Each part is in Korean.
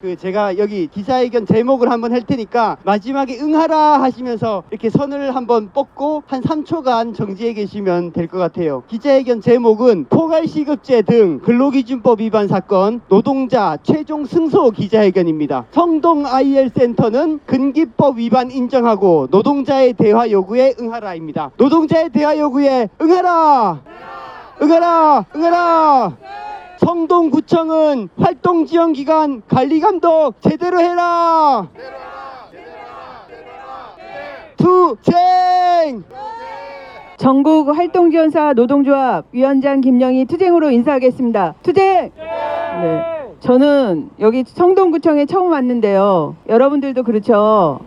그 제가 여기 기자회견 제목을 한번 할 테니까 마지막에 응하라 하시면서 이렇게 선을 한번 뽑고 한 3초간 정지해 계시면 될 것 같아요. 기자회견 제목은 포괄시급제 등 근로기준법 위반 사건 노동자 최종 승소 기자회견입니다. 성동 IL 센터는 근기법 위반 인정하고 노동자의 대화 요구에 응하라입니다. 노동자의 대화 요구에 응하라! 응하라! 응하라! 성동구청은 활동 지원기관 관리 감독 제대로 해라! 투쟁! 전국 활동지원사 노동조합 위원장 김영희 투쟁으로 인사하겠습니다. 투쟁! 네. 저는 여기 성동구청에 처음 왔는데요. 여러분들도 그렇죠.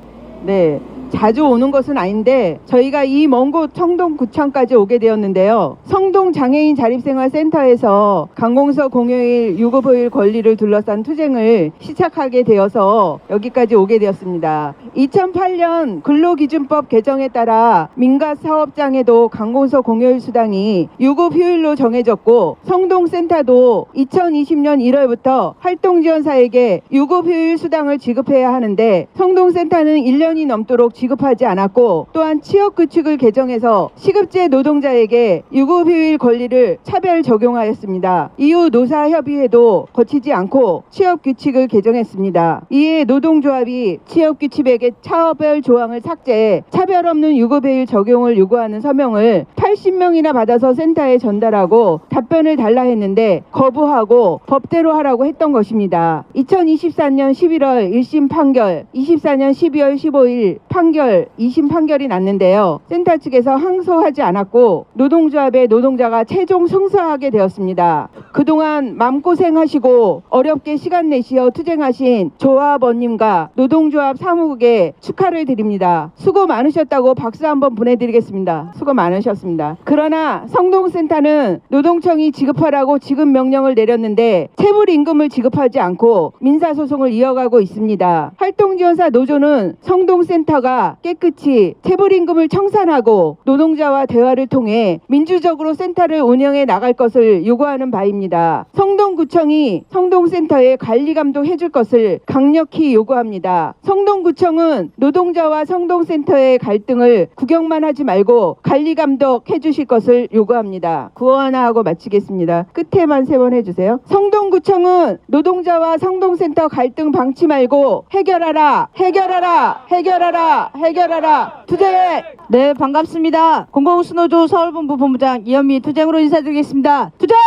네. 자주 오는 것은 아닌데 저희가 이 먼곳 성동구청까지 오게 되었는데요. 성동 장애인 자립생활센터에서 강공서 공휴일 유급휴일 권리를 둘러싼 투쟁을 시작하게 되어서 여기까지 오게 되었습니다. 2008년 근로기준법 개정에 따라 민간 사업장에도 강공서 공휴일 수당이 유급휴일로 정해졌고 성동센터도 2020년 1월부터 활동지원사에게 유급휴일 수당을 지급해야 하는데 성동센터는 1년이 넘도록 지급하지 않았고 또한 취업규칙을 개정해서 시급제 노동자에게 유급휴일 권리를 차별 적용하였습니다. 이후 노사협의회도 거치지 않고 취업규칙을 개정했습니다. 이에 노동조합이 취업규칙에게 차별 조항을 삭제해 차별 없는 유급휴일 적용을 요구하는 서명을 80명이나 받아서 센터에 전달하고 답변을 달라 했는데 거부하고 법대로 하라고 했던 것입니다. 2024년 11월 1심 판결, 24년 12월 15일 판결, 2심 판결이 났는데요. 센터 측에서 항소하지 않았고 노동조합의 노동자가 최종 승소하게 되었습니다. 그동안 마음고생하시고 어렵게 시간 내시어 투쟁하신 조합원님과 노동조합 사무국에 축하를 드립니다. 수고 많으셨다고 박수 한번 보내드리겠습니다. 수고 많으셨습니다. 그러나 성동센터는 노동청이 지급하라고 지급 명령을 내렸는데 체불 임금을 지급하지 않고 민사소송을 이어가고 있습니다. 활동지원사 노조는 성동센터가 깨끗이 체불 임금을 청산하고 노동자와 대화를 통해 민주적으로 센터를 운영해 나갈 것을 요구하는 바입니다. 성동구청이 성동센터에 관리 감독해 줄 것을 강력히 요구합니다. 성동구청은 노동자와 성동센터의 갈등을 구경만 하지 말고 관리 감독해 주실 것을 요구합니다. 구호 하나 하고 마치겠습니다. 끝에만 세 번 해주세요. 성동구청은 노동자와 성동센터 갈등 방치 말고 해결하라, 해결하라, 해결하라, 해결하라. 투쟁! 네, 반갑습니다. 공공수노조 서울본부 본부장 이현미 투쟁으로 인사드리겠습니다. 투쟁!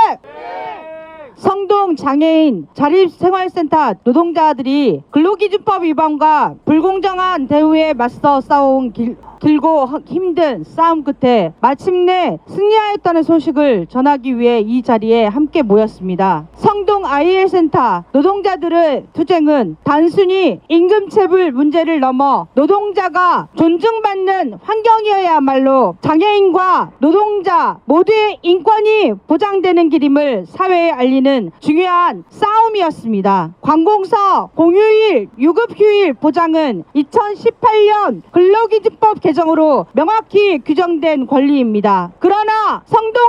성동 장애인 자립생활센터 노동자들이 근로기준법 위반과 불공정한 대우에 맞서 싸운 길, 길고 허- 힘든 싸움 끝에 마침내 승리하였다는 소식을 전하기 위해 이 자리에 함께 모였습니다. 성동 IL 센터 노동자들의 투쟁은 단순히 임금체불 문제를 넘어 노동자가 존중받는 환경이어야말로 장애인과 노동자 모두의 인권이 보장되는 길임을 사회에 알리는 중요한 싸움이었습니다. 관공서 공휴일, 유급휴일 보장은 2018년 근로기준법 개정 으로 명확히 규정된 권리입니다. 그러나 성동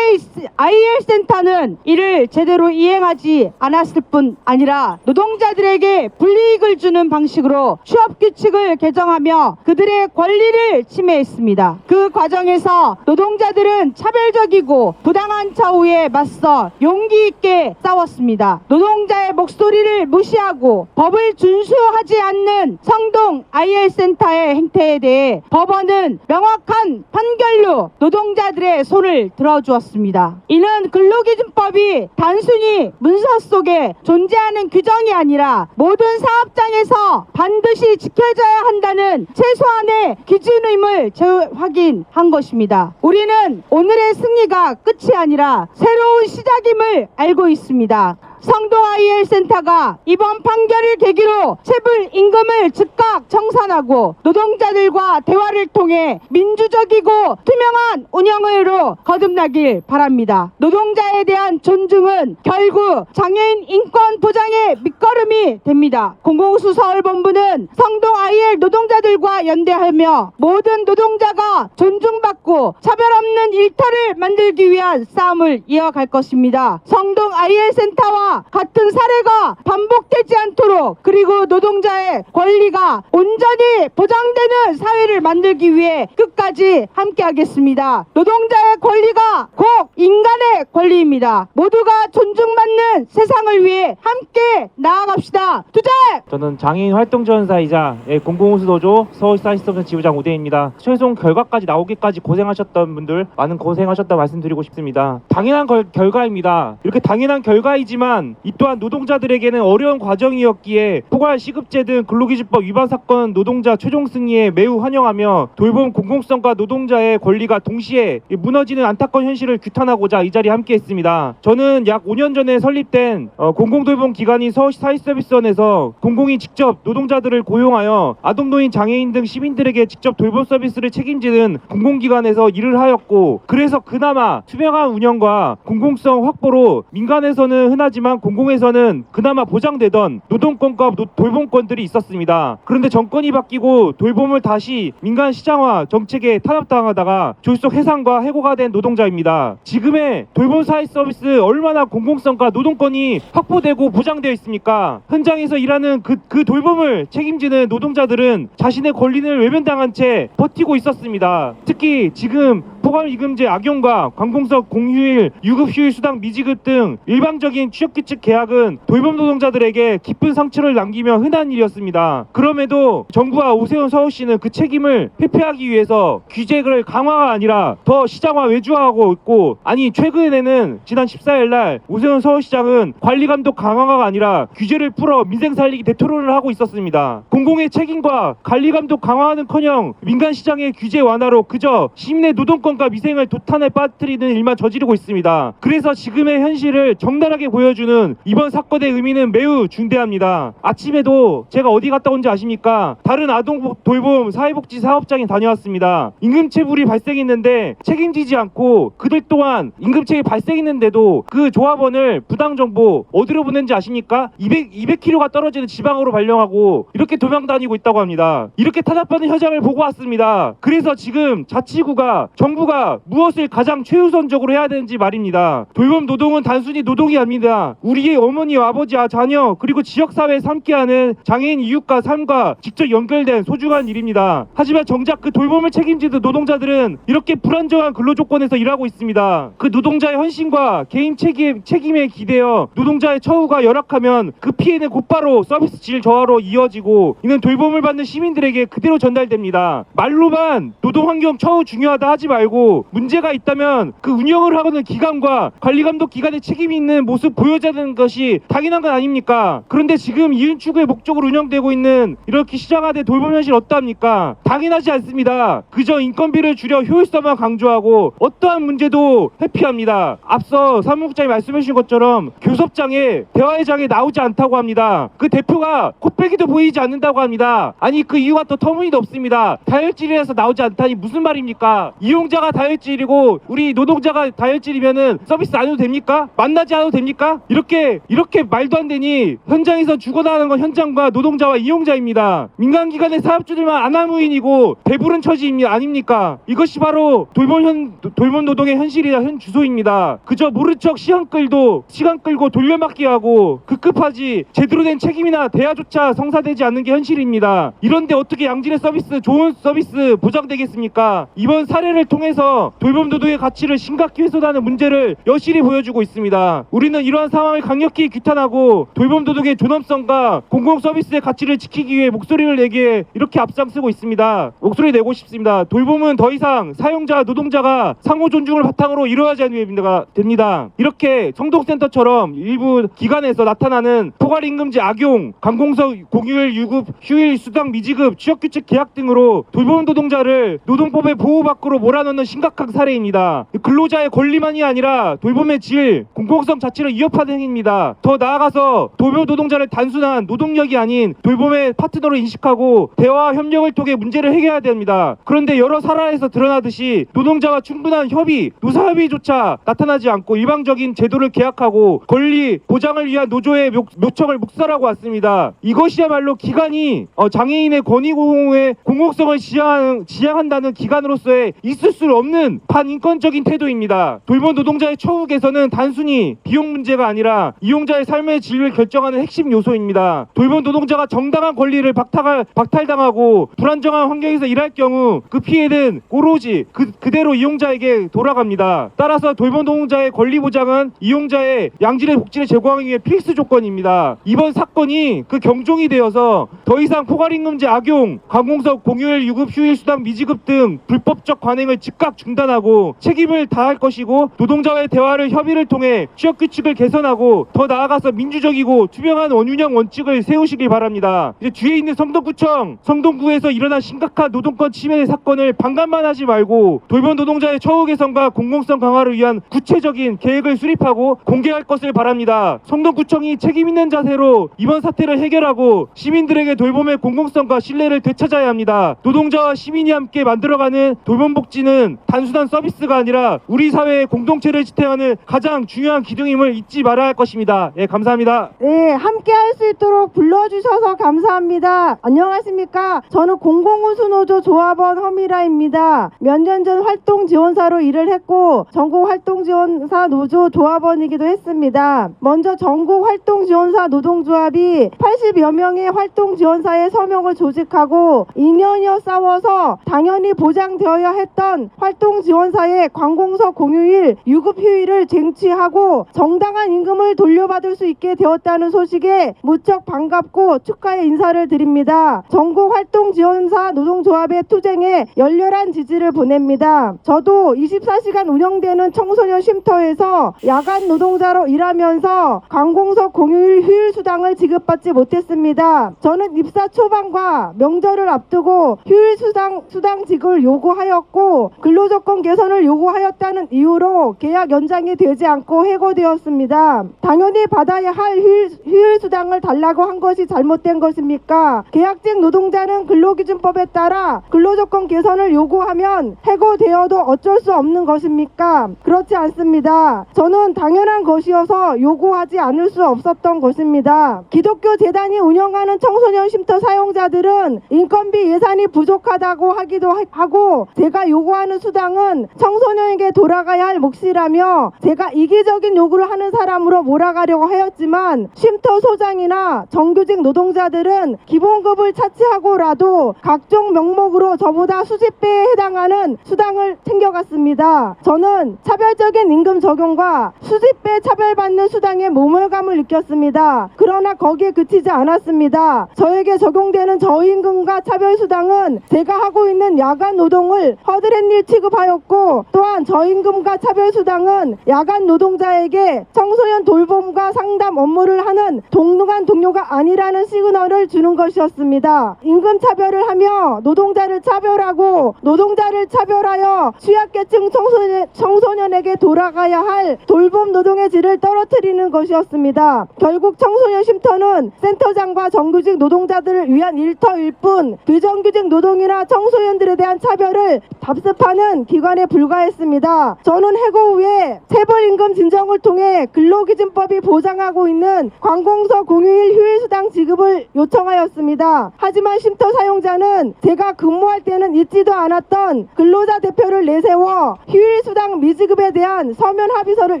IL 센터는 이를 제대로 이행하지 않았을 뿐 아니라 노동자들에게 불이익을 주는 방식으로 취업 규칙을 개정하며 그들의 권리를 침해했습니다. 그 과정에서 노동자들은 차별적이고 부당한 처우에 맞서 용기 있게 싸웠습니다. 노동자의 목소리를 무시하고 법을 준수하지 않는 성동 IL 센터의 행태에 대해 법원 은 명확한 판결로 노동자들의 손을 들어주었습니다. 이는 근로기준법이 단순히 문서 속에 존재하는 규정이 아니라 모든 사업장에서 반드시 지켜져야 한다는 최소한의 기준임을 재확인한 것입니다. 우리는 오늘의 승리가 끝이 아니라 새로운 시작임을 알고 있습니다. 성동 IL 센터가 이번 판결을 계기로 체불 임금을 즉각 청산하고 노동자들과 대화를 통해 민주적이고 투명한 운영으로 거듭나길 바랍니다. 노동자에 대한 존중은 결국 장애인 인권 보장의 밑거름이 됩니다. 공공수 서울본부는 성동 IL 노동자들과 연대하며 모든 노동자가 존중받고 차별 없는 일터를 만들기 위한 싸움을 이어갈 것입니다. 성동 IL 센터와 같은 사례가 반복되지 않도록 그리고 노동자의 권리가 온전히 보장되는 사회를 만들기 위해 끝까지 함께하겠습니다. 노동자의 권리가 곧 인간의 권리입니다. 모두가 존중받는 세상을 위해 함께 나아갑시다. 투쟁! 저는 장애인 활동 지원사이자 예, 공공우수노조 서울사이스터전 지부장 우대입니다. 최종 결과까지 나오기까지 고생하셨던 분들 많은 고생하셨다 말씀드리고 싶습니다. 당연한 걸- 결과입니다. 이렇게 당연한 결과이지만 이 또한 노동자들에게는 어려운 과정이었기에 포괄 시급제 등 근로기준법 위반 사건 노동자 최종 승리에 매우 환영하며 돌봄 공공성과 노동자의 권리가 동시에 무너지는 안타까운 현실을 규탄하고자 이 자리에 함께했습니다. 저는 약 5년 전에 설립된 어, 공공돌봄 기관인 서울시 사회서비스원에서 공공이 직접 노동자들을 고용하여 아동 노인 장애인 등 시민들에게 직접 돌봄 서비스를 책임지는 공공기관에서 일을 하였고 그래서 그나마 투명한 운영과 공공성 확보로 민간에서는 흔하지만 공공에서는 그나마 보장되던 노동권과 노- 돌봄권들이 있었습니다. 그런데 정권이 바뀌고 돌봄을 다시 민간 시장화 정책에 탄압당하다가 졸속 해상과 해고가 된 노동자입니다. 지금의 돌봄 사회 서비스 얼마나 공공성과 노동권이 확보되고 보장되어 있습니까? 현장에서 일하는 그, 그 돌봄을 책임지는 노동자들은 자신의 권리를 외면당한 채 버티고 있었습니다. 특히 지금 포괄이금제 악용과 관공서 공휴일, 유급휴일 수당 미지급 등 일방적인 취업규칙 계약은 돌봄 노동자들에게 깊은 상처를 남기며 흔한 일이었습니다. 그럼에도 정부와 오세훈 서울시는 그 책임을 회피하기 위해서 규제를 강화가 아니라 더 시장화 외주화하고 있고 아니 최근에는 지난 14일 날 오세훈 서울시장은 관리 감독 강화가 아니라 규제를 풀어 민생 살리기 대토론을 하고 있었습니다. 공공의 책임과 관리 감독 강화는커녕 민간 시장의 규제 완화로 그저 시민의 노동권 과 미생을 도탄에 빠뜨리는 일만 저지르고 있습니다. 그래서 지금의 현실을 적나라하게 보여주는 이번 사건의 의미는 매우 중대합니다. 아침에도 제가 어디 갔다 온지 아십니까? 다른 아동 돌봄 사회복지 사업장에 다녀왔습니다. 임금체불이 발생했는데 책임지지 않고 그들 또한 임금체가 발생했는데도 그 조합원을 부당 정보 어디로 보낸지 아십니까? 200 200km가 떨어지는 지방으로 발령하고 이렇게 도망 다니고 있다고 합니다. 이렇게 탄압받는 현장을 보고 왔습니다. 그래서 지금 자치구가 정부가 무엇을 가장 최우선적으로 해야 되는지 말입니다. 돌봄 노동은 단순히 노동이 아닙니다. 우리의 어머니, 아버지, 아, 자녀 그리고 지역사회에서 함께하는 장애인 이웃과 삶과 직접 연결된 소중한 일입니다. 하지만 정작 그 돌봄을 책임지는 노동자들은 이렇게 불안정한 근로 조건에서 일하고 있습니다. 그 노동자의 헌신과 개인 책임, 책임에 기대어 노동자의 처우가 열악하면 그 피해는 곧바로 서비스 질 저하로 이어지고 이는 돌봄을 받는 시민들에게 그대로 전달됩니다. 말로만 노동 환경 처우 중요하다 하지 말고 문제가 있다면 그 운영을 하는 기관과 관리 감독 기관의 책임이 있는 모습 보여야 되는 것이 당연한 건 아닙니까? 그런데 지금 이윤 추구의 목적으로 운영되고 있는 이렇게 시장화된 돌봄 현실 어떠합니까? 당연하지 않습니다. 그저 인건비를 줄여 효율성만 강조하고 어떠한 문제도 회피합니다. 앞서 사무국장이 말씀해 주신 것처럼 교섭장에 대화의 장에 나오지 않다고 합니다. 그 대표가 코빼기도 보이지 않는다고 합니다. 아니 그 이유가 또 터무니도 없습니다. 다혈질이라서 나오지 않다니 무슨 말입니까? 이용자가 다혈질이고 우리 노동자가 다혈질이면은 서비스 안 해도 됩니까? 만나지 않아도 됩니까? 이렇게 이렇게 말도 안 되니 현장에서 죽어나가는 건 현장과 노동자와 이용자입니다. 민간기관의 사업주들만 아나무인이고 배부른 처지입니다. 아닙니까? 이것이 바로 돌봄 현 돌봄 노동의 현실이자 현 주소입니다. 그저 모른 척 시간 끌도 시간 끌고 돌려막기 하고 급급하지 제대로 된 책임이나 대화조차 성사되지 않는 게 현실입니다. 이런데 어떻게 양질의 서비스 좋은 서비스 보장되겠습니까? 이번 사례를 통해서 돌봄 노동의 가치를 심각히 훼손하는 문제를 여실히 보여주고 있습니다. 우리는 이러한 상황을 강력히 규탄하고 돌봄 노동의 존엄성과 공공 서비스의 가치를 지키기 위해 목소리를 내기에 이렇게 앞장서고 있습니다. 목소리 내고 싶습니다. 돌봄은 더 이상 사용자 노동자가 상호 존중을 바탕으로 이루어져야 됩니다. 이렇게 성동센터처럼 일부 기관에서 나타나는 포괄임금제 악용, 관공서 공휴일 유급, 휴일 수당 미지급, 취업규칙 계약 등으로 돌봄 노동자를 노동법의 보호 밖으로 몰아넣는 심각한 사례입니다. 근로자의 권리만이 아니라 돌봄의 질, 공공성 자체를 위협하는 행위입니다. 더 나아가서 돌봄 노동자를 단순한 노동력이 아닌 돌봄의 파트너로 인식하고 대화 협력을 통해 문제를 해결해야 됩니다. 그런데 여러 사례에서 드러나듯이 노동자와 충분한 협의, 노사협의조차 나타나지 않고 일방적인 제도를 계약하고 권리 보장을 위한 노조의 묘, 묘청을 묵살하고 왔습니다. 이것이야말로 기관이 어, 장애인의 권익 공호의 공공성을 지향, 지향한다는 기관으로서의 있을 수수 없는 반인권적인 태도입니다. 돌봄 노동자의 처우 개선은 단순히 비용 문제가 아니라 이용자의 삶의 질을 결정하는 핵심 요소입니다. 돌봄 노동자가 정당한 권리를 박탈, 박탈당하고 불안정한 환경에서 일할 경우 그 피해는 오로지 그, 그대로 이용자에게 돌아갑니다. 따라서 돌봄 노동자의 권리 보장은 이용자의 양질의 복지를 제공하기 위해 필수 조건입니다. 이번 사건이 그 경종이 되어서 더 이상 포괄임금제 악용, 관공서 공휴일 유급 휴일 수당 미지급 등 불법적 관행을 즉각 중단하고 책임을 다할 것이고 노동자와의 대화를 협의를 통해 취업 규칙을 개선하고 더 나아가서 민주적이고 투명한 원운영 원칙을 세우시길 바랍니다. 이제 뒤에 있는 성동구청, 성동구에서 일어난 심각한 노동권 침해 사건을 방관만 하지 말고 돌봄 노동자의 처우 개선과 공공성 강화를 위한 구체적인 계획을 수립하고 공개할 것을 바랍니다. 성동구청이 책임 있는 자세로 이번 사태를 해결하고 시민들에게 돌봄의 공공성과 신뢰를 되찾아야 합니다. 노동자와 시민이 함께 만들어가는 돌봄 복지는 단순한 서비스가 아니라 우리 사회의 공동체를 지탱하는 가장 중요한 기둥임을 잊지 말아야 할 것입니다. 예, 감사합니다. 네, 함께 할 수 있도록 불러주셔서 감사합니다. 안녕하십니까. 저는 공공운수노조 조합원 허미라입니다. 몇 년 전 활동 지원사로 일을 했고, 전국 활동 지원사 노조 조합원이기도 했습니다. 먼저 전국 활동 지원사 노동조합이 80여 명의 활동 지원사의 서명을 조직하고 2년여 싸워서 당연히 보장되어야 했던 활동 지원사의 관공서 공휴일, 유급 휴일을 쟁취하고 정당한 임금을 돌려받을 수 있게 되었다는 소식에 무척 반갑고 축하의 인사를 드립니다. 전국 활동 지원사 노동조합의 투쟁에 열렬한 지지를 보냅니다. 저도 24시간 운영되는 청소년 쉼터에서 야간 노동자로 일하면서 관공서 공휴일 휴일 수당을 지급받지 못했습니다. 저는 입사 초반과 명절을 앞두고 휴일 수당 수당 지급을 요구하였고 근로조건 개선을 요구하였다는 이유로 계약 연장이 되지 않고 해고되었습니다. 당연히 받아야 할 휴일, 휴일 수당을 달라고 한 것이 잘못된 것입니까? 계약직 노동자는 근로기준법에 따라 근로조건 개선을 요구하면 해고되어도 어쩔 수 없는 것입니까? 그렇지 않습니다. 저는 당연한 것이어서 요구하지 않을 수 없었던 것입니다. 기독교 재단이 운영하는 청소년 쉼터 사용자들은 인건비 예산이 부족하다고 하기도 하- 하고 제가 요구하는 수당은 청소년에게 돌아가야 할 몫이라며 제가 이기적인 요구를 하는 사람으로 몰아가려고 하였지만 쉼터 소장이나 정규직 노동자들은 기본급을 차치하고라도 각종 명목으로 저보다 수십 배에 해당하는 수당을 챙겨갔습니다. 저는 차별적인 임금 적용과 수십 배 차별받는 수당에 모멸감을 느꼈습니다. 그러나 거기에 그치지 않았습니다. 저에게 적용되는 저임금과 차별수당은 제가 하고 있는 야간 노동을 허드렛일 취급하였고 또한 저임금과 차별수당은 야간 노동자에게 청소년 돌봄과 상담 업무를 하는 동등한 동료가 아니라는 시그널을 주는 것이었습니다. 임금 차별을 하며 노동자를 차별하고 노동자를 차별하여 취약계층 청소년, 청소년에게 돌아가야 할 돌봄 노동의 질을 떨어뜨리는 것이었습니다. 결국 청소년 쉼터는 센터장과 정규직 노동자들을 위한 일터일 뿐 비정규직 노동이나 청소년들에 대한 차별을 답습하 는 기관에 불과했습니다. 저는 해고 후에 체불임금 진정을 통해 근로기준법이 보장하고 있는 관공서 공휴일 휴일수당 지급을 요청하였습니다. 하지만 쉼터 사용자는 제가 근무할 때는 있지도 않았던 근로자 대표를 내세워 휴일수당 미지급에 대한 서면 합의서를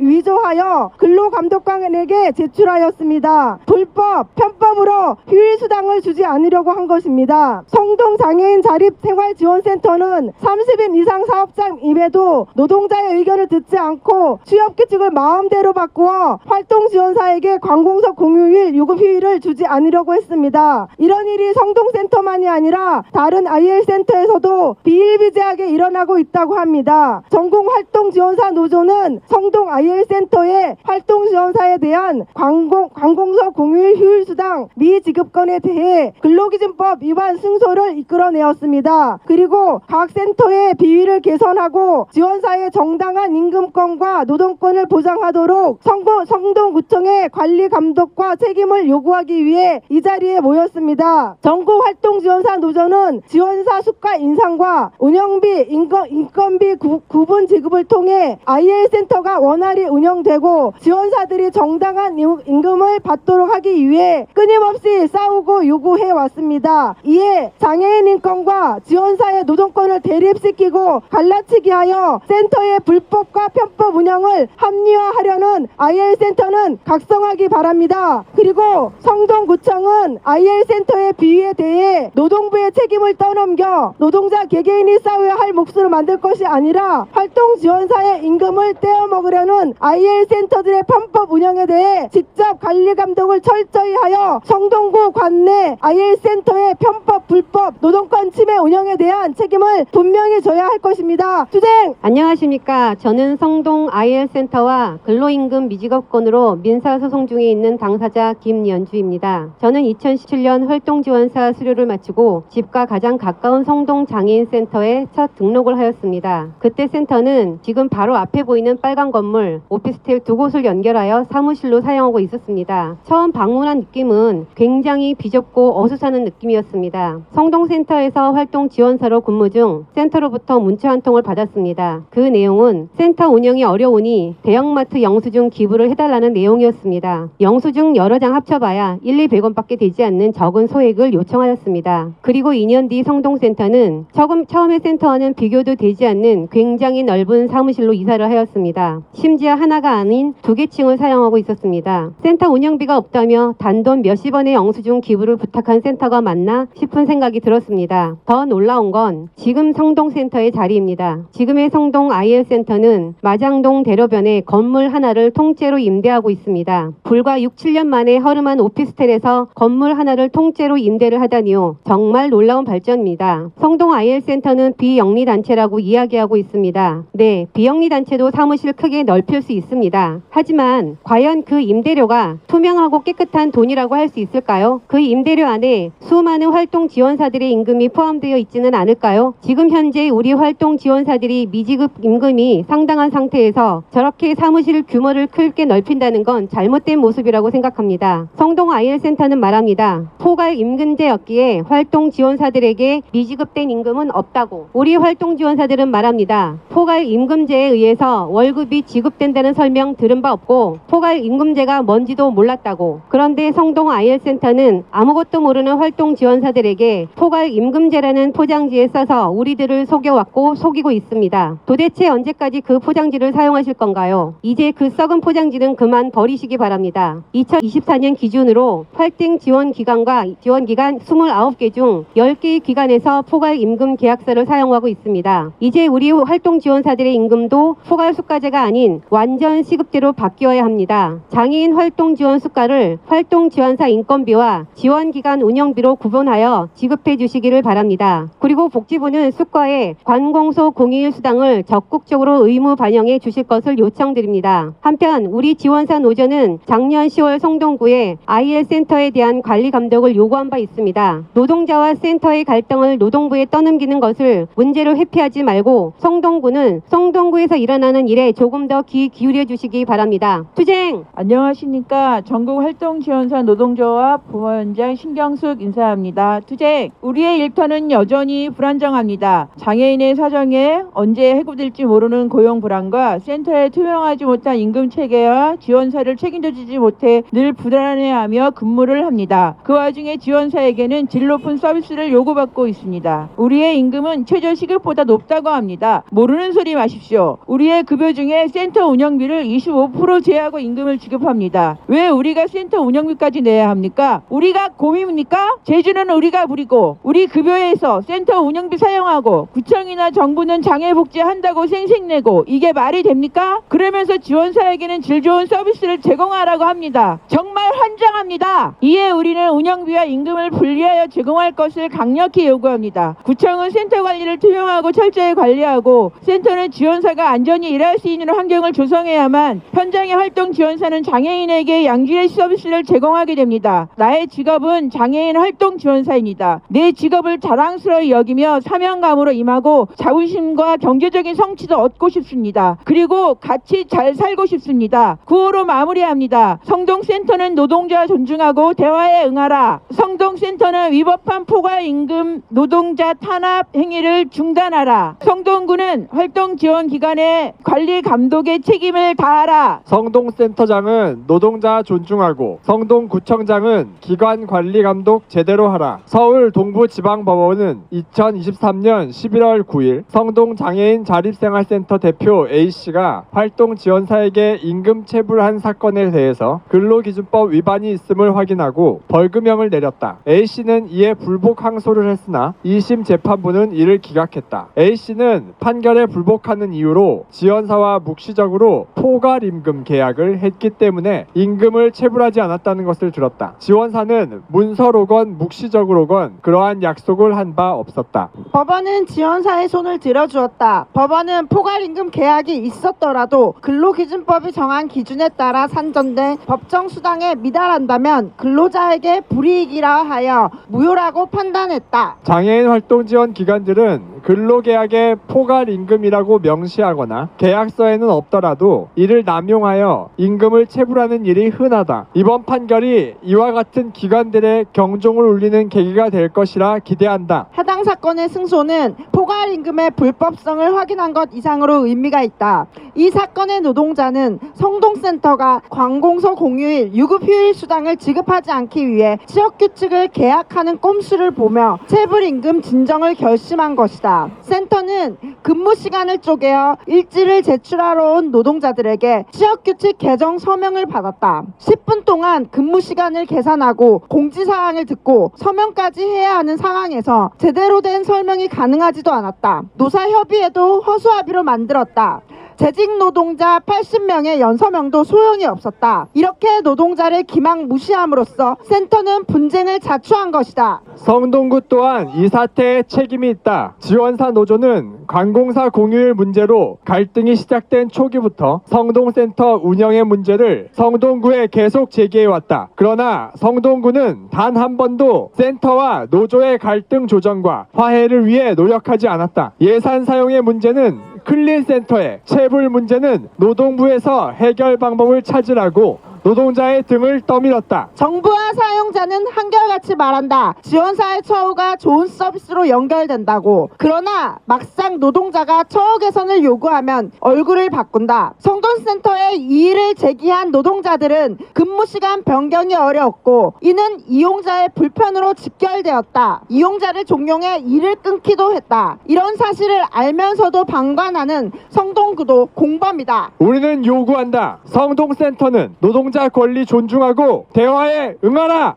위조하여 근로감독관에게 제출하였습니다. 불법, 편법으로 휴일수당을 주지 않으려고 한 것입니다. 성동장애인 자립생활지원센터는 30인 이상 사업장 임에도 노동자의 의견을 듣지 않고 취업규칙을 마음대로 바꾸어 활동지원사에게 관공서 공휴일, 유급 휴일을 주지 않으려고 했습니다. 이런 일이 성동센터만이 아니라 다른 IL센터에서도 비일비재하게 일어나고 있다고 합니다. 전국 활동지원사 노조는 성동 IL센터의 활동지원사에 대한 관공, 관공서 공휴일 휴일수당 미지급건에 대해 근로기준법 위반 승소를 이끌어내었습니다. 그리고 각 센터의 비위를 개선하고 지원사의 정당한 임금권과 노동권을 보장하도록 성고, 성동구청의 관리 감독과 책임을 요구하기 위해 이 자리에 모였습니다. 전국 활동 지원사 노조는 지원사 수가 인상과 운영비, 인건, 인건비 구, 구분 지급을 통해 IL센터가 원활히 운영되고 지원사들이 정당한 임- 임금을 받도록 하기 위해 끊임없이 싸우고 요구해 왔습니다. 이에 장애인 인권과 지원사의 노동권을 대립시 분산 갈라치기 하여 센터의 불법과 편법 운영을 합리화하려는 IL 센터는 각성하기 바랍니다. 그리고 성동구청은 IL 센터의 비위에 대해 노동부의 책임을 떠넘겨 노동자 개개인이 싸워야 할 몫으로 만들 것이 아니라 활동 지원사의 임금을 떼어 먹으려는 IL 센터들의 편법 운영에 대해 직접 관리 감독을 철저히 하여 성동구 관내 IL 센터의 편법 불법 노동권 침해 운영에 대한 책임을 분명히 져야 할 것 입니다. 투쟁! 안녕하십니까. 저는 성동 IL센터와 근로임금 미직업권으로 민사소송 중에 있는 당사자 김연주입니다. 저는 2017년 활동지원사 수료를 마치고 집과 가장 가까운 성동 장애인센터에 첫 등록을 하였습니다. 그때 센터는 지금 바로 앞에 보이는 빨간 건물 오피스텔 두 곳을 연결하여 사무실로 사용하고 있었습니다. 처음 방문한 느낌은 굉장히 비좁고 어수선한 느낌이었습니다. 성동센터에서 활동 지원사로 근무 중 센터로부터 문자 한 통을 받았습니다. 그 내용은 센터 운영이 어려우니 대형마트 영수증 기부를 해달라는 내용이었습니다. 영수증 여러 장 합쳐봐야 1, 200원밖에 되지 않는 적은 소액을 요청하였습니다. 그리고 2년 뒤 성동센터는 처음, 처음의 센터와는 비교도 되지 않는 굉장히 넓은 사무실로 이사를 하였습니다. 심지어 하나가 아닌 두 개 층을 사용하고 있었습니다. 센터 운영비가 없다며 단돈 몇십 원의 영수증 기부를 부탁한 센터가 맞나 싶은 생각이 들었습니다. 더 놀라운 건 지금 성동센터의 자리 입니다. 지금의 성동 IL센터는 마장동 대로변에 건물 하나를 통째로 임대하고 있습니다. 불과 6, 7년 만에 허름한 오피스텔에서 건물 하나를 통째로 임대를 하다니요. 정말 놀라운 발전입니다. 성동 IL센터는 비영리 단체라고 이야기하고 있습니다. 네, 비영리 단체도 사무실 크게 넓힐 수 있습니다. 하지만 과연 그 임대료가 투명하고 깨끗한 돈이라고 할 수 있을까요? 그 임대료 안에 수많은 활동 지원사들의 임금이 포함되어 있지는 않을까요? 지금 현재 우리 활동 지원사들이 미지급 임금이 상당한 상태에서 저렇게 사무실 규모를 크게 넓힌다는 건 잘못된 모습이라고 생각합니다. 성동 IL센터는 말합니다. 포괄 임금제였기에 활동 지원사들에게 미지급된 임금은 없다고. 우리 활동 지원사들은 말합니다. 포괄 임금제에 의해서 월급이 지급된다는 설명 들은 바 없고 포괄 임금제가 뭔지도 몰랐다고. 그런데 성동 IL센터는 아무것도 모르는 활동 지원사들에게 포괄 임금제라는 포장지에 써서 우리들을 속여왔고 속이고 있습니다. 도대체 언제까지 그 포장지를 사용하실 건가요? 이제 그 썩은 포장지는 그만 버리시기 바랍니다. 2024년 기준으로 활동 지원 기관과 지원 기관 29개 중 10개의 기관에서 포괄 임금 계약서를 사용하고 있습니다. 이제 우리 활동 지원사들의 임금도 포괄 수가제가 아닌 완전 시급제로 바뀌어야 합니다. 장애인 활동 지원 수가를 활동 지원사 인건비와 지원 기관 운영비로 구분하여 지급해 주시기를 바랍니다. 그리고 복지부는 수가에 관 공서 공휴일 수당을 적극적으로 의무 반영해 주실 것을 요청드립니다. 한편 우리 지원사 노조는 작년 10월 성동구에 IL 센터에 대한 관리 감독을 요구한 바 있습니다. 노동자와 센터의 갈등을 노동부에 떠넘기는 것을 문제로 회피하지 말고 성동구는 성동구에서 일어나는 일에 조금 더 귀 기울여 주시기 바랍니다. 투쟁! 안녕하십니까. 전국 활동 지원사 노동조합 부원장 신경숙 인사합니다. 투쟁! 우리의 일터는 여전히 불안정합니다. 장애인의 사정에 언제 해고될지 모르는 고용 불안과 센터에 투명하지 못한 임금 체계와 지원사를 책임져주지 못해 늘 불안해하며 근무를 합니다. 그 와중에 지원사에게는 질 높은 서비스를 요구받고 있습니다. 우리의 임금은 최저 시급보다 높다고 합니다. 모르는 소리 마십시오. 우리의 급여 중에 센터 운영비를 25% 제하고 임금을 지급합니다. 왜 우리가 센터 운영비까지 내야 합니까? 우리가 곰입니까? 제주는 우리가 부리고 우리 급여에서 센터 운영비 사용하고 구청이나 정부는 장애복지 한다고 생색내고 이게 말이 됩니까? 그러면서 지원사에게는 질 좋은 서비스를 제공하라고 합니다. 정말 환장합니다. 이에 우리는 운영비와 임금을 분리하여 제공할 것을 강력히 요구합니다. 구청은 센터 관리를 투명하고 철저히 관리하고 센터는 지원사가 안전히 일할 수 있는 환경을 조성해야만 현장의 활동 지원사는 장애인에게 양질의 서비스를 제공하게 됩니다. 나의 직업은 장애인 활동 지원사입니다. 내 직업을 자랑스러이 여기며 사명감으로 임하고 자부심과 경제적인 성취도 얻고 싶습니다. 그리고 같이 잘 살고 싶습니다. 구호로 마무리합니다. 성동센터는 노동자 존중하고 대화에 응하라. 성동센터는 위법한 포괄 임금 노동자 탄압 행위를 중단하라. 성동구는 활동 지원 기관의 관리 감독의 책임을 다하라. 성동센터장은 노동자 존중하고 성동구청장은 기관 관리 감독 제대로 하라. 서울 동부지방법원은 2023년 11월 11월 9일 성동 장애인 자립생활센터 대표 A씨가 활동 지원사에게 임금 체불한 사건에 대해서 근로기준법 위반이 있음을 확인하고 벌금형을 내렸다. A씨는 이에 불복 항소를 했으나 2심 재판부는 이를 기각했다. A씨는 판결에 불복하는 이유로 지원사와 묵시적으로 포괄 임금 계약을 했기 때문에 임금을 체불하지 않았다는 것을 들었다. 지원사는 문서로건 묵시적으로건 그러한 약속을 한 바 없었다. 법원은 지원사의 손을 들어주었다. 법원은 포괄임금 계약이 있었더라도 근로기준법이 정한 기준에 따라 산정된 법정 수당에 미달한다면 근로자에게 불이익이라 하여 무효라고 판단했다. 장애인 활동 지원 기관들은 근로계약에 포괄 임금이라고 명시하거나 계약서에는 없더라도 이를 남용하여 임금을 체불하는 일이 흔하다. 이번 판결이 이와 같은 기관들의 경종을 울리는 계기가 될 것이라 기대한다. 해당 사건의 승소는 포괄 임금의 불법성을 확인한 것 이상으로 의미가 있다. 이 사건의 노동자는 성동센터가 관공서 공휴일 유급휴일 수당을 지급하지 않기 위해 취업규칙을 계약하는 꼼수를 보며 체불임금 진정을 결심한 것이다. 센터는 근무 시간을 쪼개어 일지를 제출하러 온 노동자들에게 취업규칙 개정 서명을 받았다. 10분 동안 근무 시간을 계산하고 공지사항을 듣고 서명까지 해야 하는 상황에서 제대로 된 설명이 가능하지도 않았다. 노사협의회도 허수아비로 만들었다. 재직 노동자 80명의 연서명도 소용이 없었다. 이렇게 노동자를 기망 무시함으로써 센터는 분쟁을 자초한 것이다. 성동구 또한 이 사태에 책임이 있다. 지원사 노조는 관공사 공휴일 문제로 갈등이 시작된 초기부터 성동센터 운영의 문제를 성동구에 계속 제기해왔다. 그러나 성동구는 단 한 번도 센터와 노조의 갈등 조정과 화해를 위해 노력하지 않았다. 예산 사용의 문제는 클린센터에 체불 문제는 노동부에서 해결 방법을 찾으라고 노동자의 등을 떠밀었다. 정부와 사용자는 한결같이 말한다. 지원사의 처우가 좋은 서비스로 연결된다고. 그러나 막상 노동자가 처우 개선을 요구하면 얼굴을 바꾼다. 성돈센터에 이의를 제기한 노동자들은 근무 시간 변경이 어려웠고 이는 이용자의 불편으로 직결되었다. 이용자를 종용해 일을 끊기도 했다. 이런 사실을 알면서도 방관하는 성동구도 공범이다. 우리는 요구한다. 성동센터는 노동 자 권리 존중하고 대화에 응하라.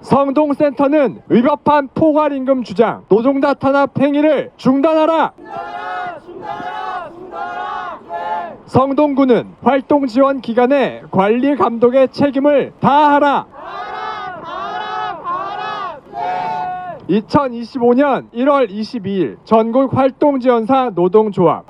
성동센터는 위법한 포괄임금 주장, 노동자 탄압 행위를 중단하라. 성동구는 활동 지원 기관의 관리 감독의 책임을 다하라. 2025년 1월 22일 전국 활동 지원사 노동조합